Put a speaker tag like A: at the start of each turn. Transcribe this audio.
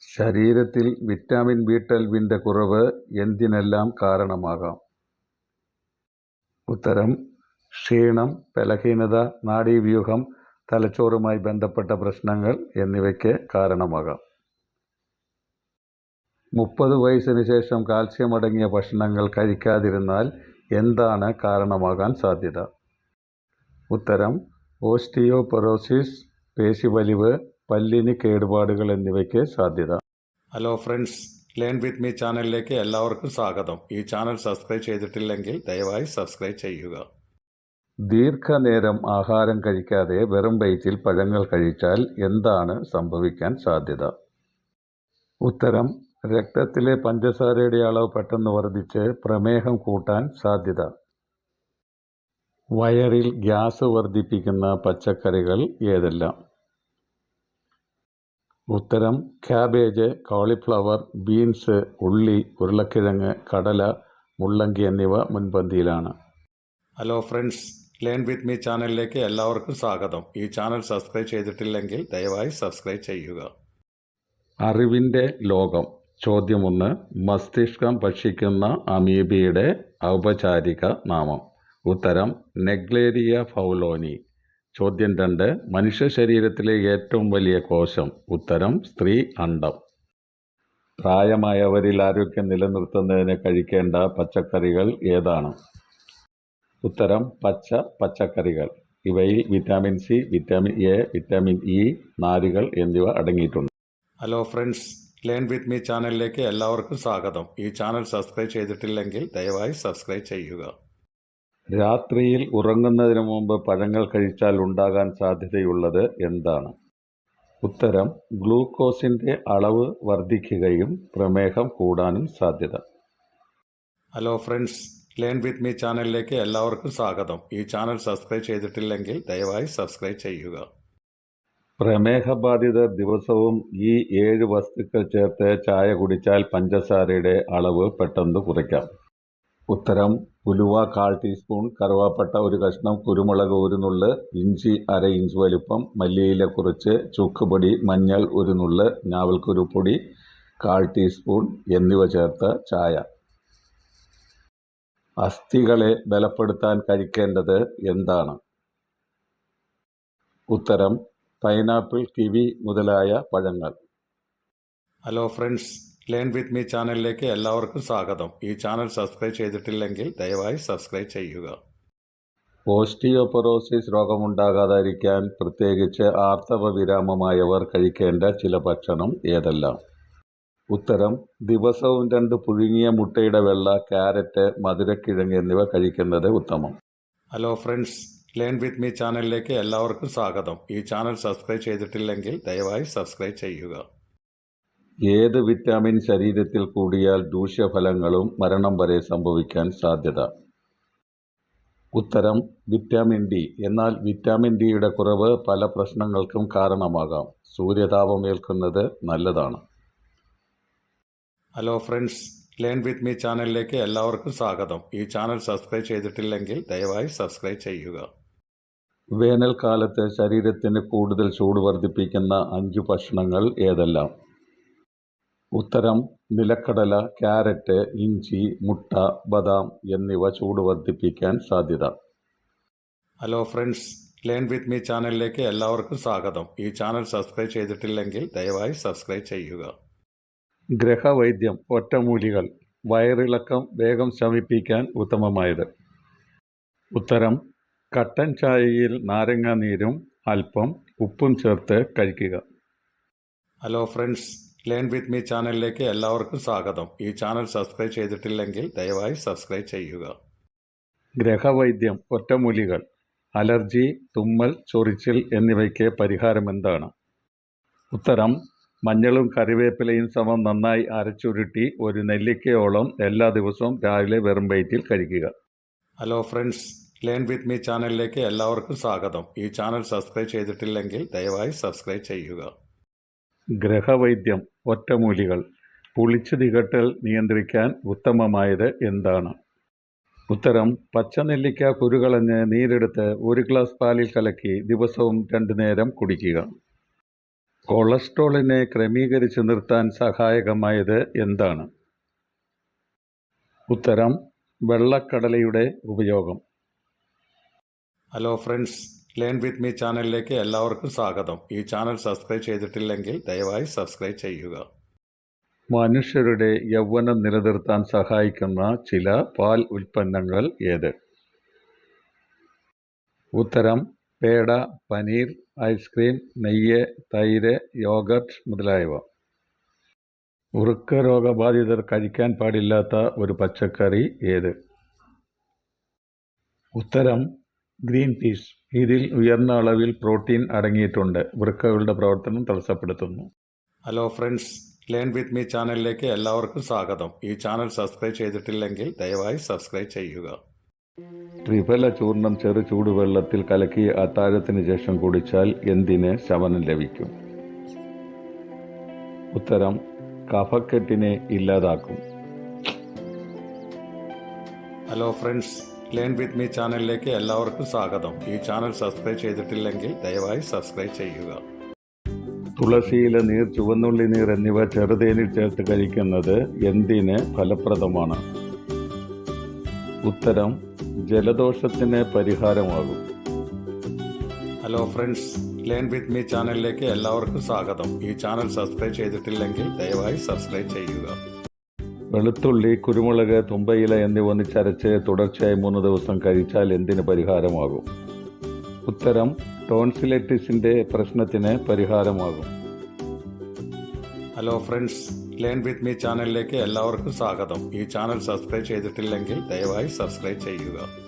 A: ശരീരത്തിൽ vitamin B ട്വൽവിന്റെ കുറവ് എന്തിനെല്ലാം കാരണമാകാം? ഉത്തരം ക്ഷീണം ബലഹീനത നാഡീവ്യൂഹം തലച്ചോറുമായി ബന്ധപ്പെട്ട പ്രശ്നങ്ങൾ എന്നിവയ്ക്ക് കാരണമാകാം. മുപ്പത് വയസ്സിന് ശേഷം കാൽസ്യം അടങ്ങിയ ഭക്ഷണങ്ങൾ കഴിക്കാതിരുന്നാൽ എന്താണ് കാരണമാകാൻ സാധ്യത? ഉത്തരം ഓസ്റ്റിയോപൊറോസിസ് പേശിവലിവ് പല്ലിന് കേടുപാടുകൾ എന്നിവയ്ക്ക് സാധ്യത. Hello friends learn with me ചാനലിലേക്ക് എല്ലാവർക്കും സ്വാഗതം. ഈ ചാനൽ സബ്സ്ക്രൈബ് ചെയ്തിട്ടില്ലെങ്കിൽ ദയവായി സബ്സ്ക്രൈബ് ചെയ്യുക. ദീർഘനേരം ആഹാരം കഴിക്കാതെ വെറും വയറ്റിൽ പഴങ്ങൾ കഴിച്ചാൽ എന്താണ് സംഭവിക്കാൻ സാധ്യത? ഉത്തരം രക്തത്തിലെ പഞ്ചസാരയുടെ അളവ് പെട്ടെന്ന് വർദ്ധിച്ച് പ്രമേഹം കൂട്ടാൻ സാധ്യത. വയറിൽ ഗ്യാസ് വർദ്ധിപ്പിക്കുന്ന പച്ചക്കറികൾ ഏതെല്ലാം? ഉത്തരം ക്യാബേജ് കോളിഫ്ലവർ ബീൻസ് ഉള്ളി ഉരുളക്കിഴങ്ങ് കടല മുള്ളങ്കി എന്നിവ മുൻപന്തിയിലാണ്. Hello friends learn with me ചാനലിലേക്ക് എല്ലാവർക്കും സ്വാഗതം. ഈ ചാനൽ സബ്സ്ക്രൈബ് ചെയ്തിട്ടില്ലെങ്കിൽ ദയവായി സബ്സ്ക്രൈബ് ചെയ്യുക. അറിവിന്റെ ലോകം. ചോദ്യമൊന്ന് മസ്തിഷ്കം ഭക്ഷിക്കുന്ന അമീബിയുടെ ഔപചാരിക നാമം. ഉത്തരം നെഗ്ലേരിയ ഫൗലോനി. ചോദ്യം രണ്ട്. മനുഷ്യ ശരീരത്തിലെ ഏറ്റവും വലിയ കോശം. ഉത്തരം സ്ത്രീ അണ്ഡം പ്രായമായവരിൽ ആരോഗ്യം നിലനിർത്തുന്നതിന് കഴിക്കേണ്ട പച്ചക്കറികൾ ഏതാണ്? ഉത്തരം പച്ച പച്ചക്കറികൾ. ഇവയിൽ vitamin C vitamin A vitamin E നാരുകൾ എന്നിവ അടങ്ങിയിട്ടുണ്ട്. Hello friends learn with me ചാനലിലേക്ക് എല്ലാവർക്കും സ്വാഗതം. ഈ ചാനൽ സബ്സ്ക്രൈബ് ചെയ്തിട്ടില്ലെങ്കിൽ ദയവായി സബ്സ്ക്രൈബ് ചെയ്യുക. രാത്രിയിൽ ഉറങ്ങുന്നതിന് മുമ്പ് പഴങ്ങൾ കഴിച്ചാൽ ഉണ്ടാകാൻ സാധ്യതയുള്ളത് എന്താണ്? ഉത്തരം ഗ്ലൂക്കോസിന്റെ അളവ് വർദ്ധിക്കുകയും പ്രമേഹം കൂടാനും സാധ്യത. Hello friends learn with me ചാനലിലേക്ക് എല്ലാവർക്കും സ്വാഗതം. ഈ ചാനൽ സബ്സ്ക്രൈബ് ചെയ്തിട്ടില്ലെങ്കിൽ ദയവായി സബ്സ്ക്രൈബ് ചെയ്യുക. പ്രമേഹബാധിതർ ദിവസവും ഈ ഏഴ് വസ്തുക്കൾ ചേർത്ത് ചായ കുടിച്ചാൽ പഞ്ചസാരയുടെ അളവ് പെട്ടെന്ന് കുറയ്ക്കാം. ഉത്തരം ഉലുവ കാൽ ടീസ്പൂൺ കറുവാപ്പട്ട ഒരു കഷ്ണം കുരുമുളക് ഒരു നുള്ള് ഇഞ്ചി അര ഇഞ്ച് വലിപ്പം മല്ലിയില കുറച്ച് ചുക്കുപൊടി മഞ്ഞൾ ഒരു നുള്ള് ഞാവൽക്കുരുപ്പൊടി കാൽ ടീസ്പൂൺ എന്നിവ ചേർത്ത ചായ. അസ്ഥികളെ ബലപ്പെടുത്താൻ കഴിക്കേണ്ടത് എന്താണ്? ഉത്തരം പൈനാപ്പിൾ കിവി മുതലായ പഴങ്ങൾ. Hello friends learn with me ചാനലിലേക്ക് എല്ലാവർക്കും സ്വാഗതം. ഈ ചാനൽ സബ്സ്ക്രൈബ് ചെയ്തിട്ടില്ലെങ്കിൽ ദയവായി സബ്സ്ക്രൈബ് ചെയ്യുക. ഓസ്റ്റിയോപൊറോസിസ് രോഗമുണ്ടാകാതിരിക്കാൻ പ്രത്യേകിച്ച് ആർത്തവ വിരാമമായവർ കഴിക്കേണ്ട ചില ഭക്ഷണം ഏതെല്ലാം? ഉത്തരം ദിവസവും രണ്ട് പുഴുങ്ങിയ മുട്ടയുടെ വെള്ള ക്യാരറ്റ് മധുരക്കിഴങ്ങ് എന്നിവ കഴിക്കുന്നത് ഉത്തമം. Hello friends learn with me ചാനലിലേക്ക് എല്ലാവർക്കും സ്വാഗതം. ഈ ചാനൽ സബ്സ്ക്രൈബ് ചെയ്തിട്ടില്ലെങ്കിൽ ദയവായി സബ്സ്ക്രൈബ് ചെയ്യുക. ഏത് വിറ്റാമിൻ ശരീരത്തിൽ കൂടിയാൽ ദൂഷ്യഫലങ്ങളും മരണം വരെ സംഭവിക്കാൻ സാധ്യത? ഉത്തരം വിറ്റാമിൻ ഡി. എന്നാൽ വിറ്റാമിൻ ഡിയുടെ കുറവ് പല പ്രശ്നങ്ങൾക്കും കാരണമാകാം. സൂര്യതാപം ഏൽക്കുന്നത് നല്ലതാണ്. Hello friends learn with me ചാനലിലേക്ക് എല്ലാവർക്കും സ്വാഗതം. ഈ ചാനൽ സബ്സ്ക്രൈബ് ചെയ്തിട്ടില്ലെങ്കിൽ ദയവായി സബ്സ്ക്രൈബ് ചെയ്യുക. വേനൽക്കാലത്ത് ശരീരത്തിന് കൂടുതൽ ചൂട് വർദ്ധിപ്പിക്കുന്ന അഞ്ച് ഭക്ഷണങ്ങൾ ഏതെല്ലാം? ഉത്തരം നിലക്കടല ക്യാരറ്റ് ഇഞ്ചി മുട്ട ബദാം എന്നിവ ചൂട് വർദ്ധിപ്പിക്കാൻ സാധ്യത. Hello friends learn with me ചാനലിലേക്ക് എല്ലാവർക്കും സ്വാഗതം. ഈ ചാനൽ സബ്സ്ക്രൈബ് ചെയ്തിട്ടില്ലെങ്കിൽ ദയവായി സബ്സ്ക്രൈബ് ചെയ്യുക. ഗ്രഹവൈദ്യം ഒറ്റമൂലികൾ വയറിളക്കം വേഗം ശമിപ്പിക്കാൻ ഉത്തമമായത്. ഉത്തരം കട്ടൻ ചായയിൽ നാരങ്ങ നീരും അല്പം ഉപ്പും ചേർത്ത് കഴിക്കുക. Hello friends learn with me ചാനലിലേക്ക് എല്ലാവർക്കും സ്വാഗതം. ഈ ചാനൽ സബ്സ്ക്രൈബ് ചെയ്തിട്ടില്ലെങ്കിൽ ദയവായി സബ്സ്ക്രൈബ് ചെയ്യുക. ഗ്രഹവൈദ്യം ഒറ്റമൂലികൾ അലർജി തുമ്മൽ ചൊറിച്ചിൽ എന്നിവയ്ക്ക് പരിഹാരം എന്താണ്? ഉത്തരം മഞ്ഞളും കറിവേപ്പിലയും സമം നന്നായി അരച്ചുരുട്ടി ഒരു നെല്ലിക്കയോളം എല്ലാ ദിവസവും രാവിലെ വെറും വയറ്റിൽ കഴിക്കുക. Hello friends learn with me ചാനലിലേക്ക് എല്ലാവർക്കും സ്വാഗതം. ഈ ചാനൽ സബ്സ്ക്രൈബ് ചെയ്തിട്ടില്ലെങ്കിൽ ദയവായി സബ്സ്ക്രൈബ് ചെയ്യുക. ഗ്രഹവൈദ്യം ഒറ്റമൂലികൾ. പുളിച്ചു തികട്ടൽ നിയന്ത്രിക്കാൻ ഉത്തമമായത് എന്താണ്? ഉത്തരം പച്ചനെല്ലിക്ക കുരുകളഞ്ഞ് നീരെടുത്ത് ഒരു ഗ്ലാസ് പാലിൽ കലക്കി ദിവസവും രണ്ടു നേരം കുടിക്കുക. കൊളസ്ട്രോളിനെ ക്രമീകരിച്ച് നിർത്താൻ സഹായകമായത് എന്താണ്? ഉത്തരം വെള്ളക്കടലയുടെ ഉപയോഗം. Hello friends learn with me ചാനലിലേക്ക് എല്ലാവർക്കും സ്വാഗതം. ഈ ചാനൽ സബ്സ്ക്രൈബ് ചെയ്തിട്ടില്ലെങ്കിൽ ദയവായി സബ്സ്ക്രൈബ് ചെയ്യുക. മനുഷ്യരുടെ യൗവനം നിലനിർത്താൻ സഹായിക്കുന്ന ചില പാൽ ഉൽപ്പന്നങ്ങൾ ഏത്? ഉത്തരം പേട പനീർ ഐസ്ക്രീം നെയ്യ് തൈര് യോഗർട്ട് മുതലായവ. വൃക്ക രോഗബാധിതർ കഴിക്കാൻ പാടില്ലാത്ത ഒരു പച്ചക്കറി ഏത്? ഉത്തരം ഗ്രീൻ പീസ്. ഇതിൽ ഉയർന്ന അളവിൽ പ്രോട്ടീൻ അടങ്ങിയിട്ടുണ്ട്. വൃക്കകളുടെ പ്രവർത്തനം തടസ്സപ്പെടുത്തുന്നു. Hello friends learn with me ചാനലിലേക്ക് എല്ലാവർക്കും സ്വാഗതം. ഈ ചാനൽ സബ്സ്ക്രൈബ് ചെയ്തിട്ടില്ലെങ്കിൽ ദയവായി സബ്സ്ക്രൈബ് ചെയ്യുക. ത്രിഫല ചൂർണം ചെറു ചൂടുവെള്ളത്തിൽ കലക്കി അത്താഴത്തിന് ശേഷം കുടിച്ചാൽ എന്തിന് ശമനം ലഭിക്കും? ഉത്തരം കഫക്കെട്ടിനെ ഇല്ലാതാക്കും. Hello friends learn with me ചാനലിലേക്ക് എല്ലാവർക്കും സ്വാഗതം. ഈ ചാനൽ സബ്സ്ക്രൈബ് ചെയ്തിട്ടില്ലെങ്കിൽ ദയവായി സബ്സ്ക്രൈബ് ചെയ്യുക. തുളസിയില നീർ ചുവന്നുള്ളി നീർ എന്നിവ ചെറുതേനിൽ ചേർത്ത് കഴിക്കുന്നത് എന്തിന് ഫലപ്രദമാണ്? ഉത്തരം ജലദോഷത്തിന് പരിഹാരമാകും. Hello friends learn with me ചാനലിലേക്ക് എല്ലാവർക്കും സ്വാഗതം. ഈ ചാനൽ സബ്സ്ക്രൈബ് ചെയ്തിട്ടില്ലെങ്കിൽ ദയവായി സബ്സ്ക്രൈബ് ചെയ്യുക. വെളുത്തുള്ളി കുരുമുളക് തുമ്പയില എന്നിവ ഒന്നിച്ചരച്ച് തുടർച്ചയായി മൂന്ന് ദിവസം കഴിച്ചാൽ എന്തിന് പരിഹാരമാകും? ഉത്തരം ടോൺസിലൈറ്റിസിന്റെ പ്രശ്നത്തിന് പരിഹാരമാകും. Hello friends learn with me ചാനലിലേക്ക് എല്ലാവർക്കും സ്വാഗതം. ഈ ചാനൽ സബ്സ്ക്രൈബ് ചെയ്തിട്ടില്ലെങ്കിൽ ദയവായി സബ്സ്ക്രൈബ് ചെയ്യുക.